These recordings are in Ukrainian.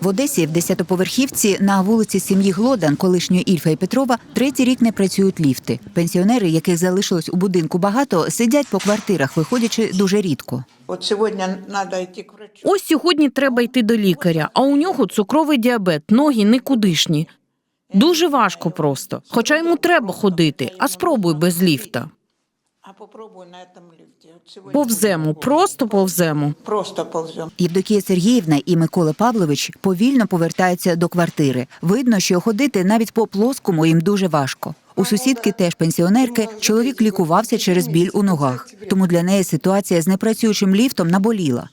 В Одесі в десятоповерхівці на вулиці сім'ї Глодан, колишньої Ільфа і Петрова, третій рік не працюють ліфти. Пенсіонери, яких залишилось у будинку багато, сидять по квартирах, виходячи дуже рідко. Вот сегодня надо идти к врачу. Ось сьогодні треба йти до лікаря, а у нього цукровий діабет, ноги никудишні. Дуже важко просто. Хоча йому треба ходити, а спробуй без ліфта. А попробуй на этом лифте. Вот сегодня Повземо, просто повземо. Просто ползем. Євдокія Сергіївна і Микола Павлович повільно повертаються до квартири. Видно, що ходити навіть по плоскому їм дуже важко. У сусідки теж пенсіонерки чоловік лікувався через біль у ногах. Тому для неї ситуація з непрацюючим ліфтом наболіла.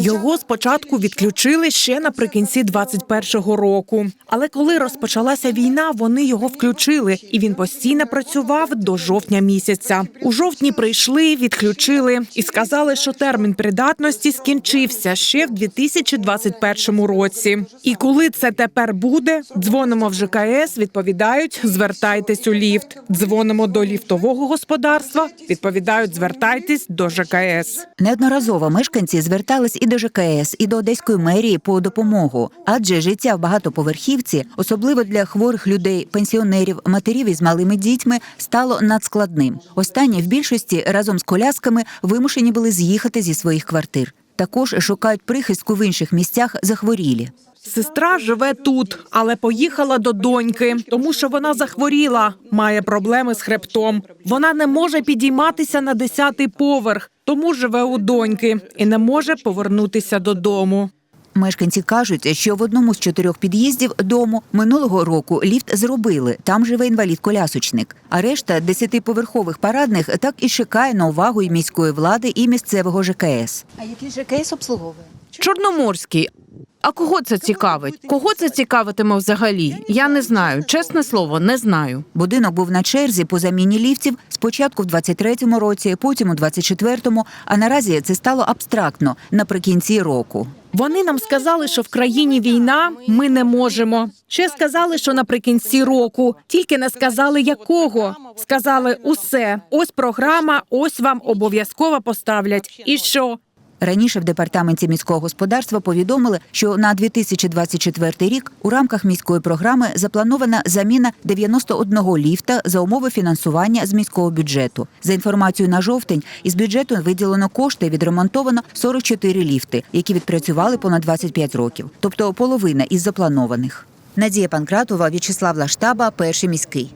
Його спочатку відключили ще наприкінці 21-го року. Але коли розпочалася війна, вони його включили, і він постійно працював до жовтня місяця. У жовтні прийшли, відключили і сказали, що термін придатності скінчився ще в 2021 році. І коли це тепер буде, дзвонимо в ЖКС, відповідають, звертайтесь у ліфт. Дзвонимо до ліфтового господарства, відповідають, звертайтесь до ЖКС. Неодноразово мешканці звертались і до ЖКС, і до Одеської мерії по допомогу, адже життя в багатоповерхівці, особливо для хворих людей, пенсіонерів, матерів із малими дітьми, стало надскладним. Останні в більшості разом з колясками вимушені були з'їхати зі своїх квартир. Також шукають прихистку в інших місцях захворілі. Сестра живе тут, але поїхала до доньки, тому що вона захворіла, має проблеми з хребтом. Вона не може підійматися на десятий поверх, тому живе у доньки і не може повернутися додому. Мешканці кажуть, що в одному з чотирьох під'їздів дому минулого року ліфт зробили. Там живе інвалід-колясочник. А решта десятиповерхових парадних так і чекає на увагу і міської влади, і місцевого ЖКС. А який ЖКС обслуговує? Чорноморський. А кого це цікавить? Кого це цікавитиме взагалі? Я не знаю. Чесне слово, не знаю. Будинок був на черзі по заміні ліфтів спочатку в 23-му році, потім у 24-му, а наразі це стало абстрактно наприкінці року. Вони нам сказали, що в країні війна ми не можемо. Ще сказали, що наприкінці року, тільки не сказали якого. Сказали усе. Ось програма, ось вам обов'язково поставлять. І що? Раніше в департаменті міського господарства повідомили, що на 2024 рік у рамках міської програми запланована заміна 91 ліфта за умови фінансування з міського бюджету. За інформацією на жовтень, із бюджету виділено кошти і відремонтовано 44 ліфти, які відпрацювали понад 25 років, тобто половина із запланованих. Надія Панкратова, В'ячеслав Лаштаба, перший міський.